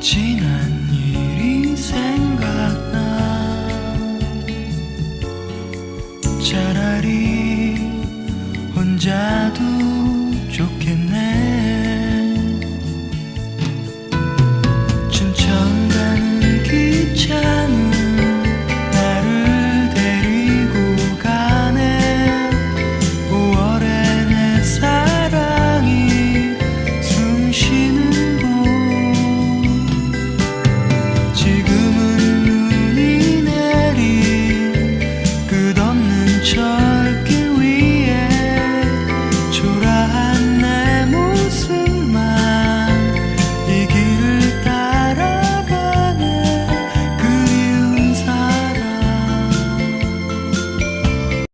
지난 일이 생각나. 차라리 혼자도 좋게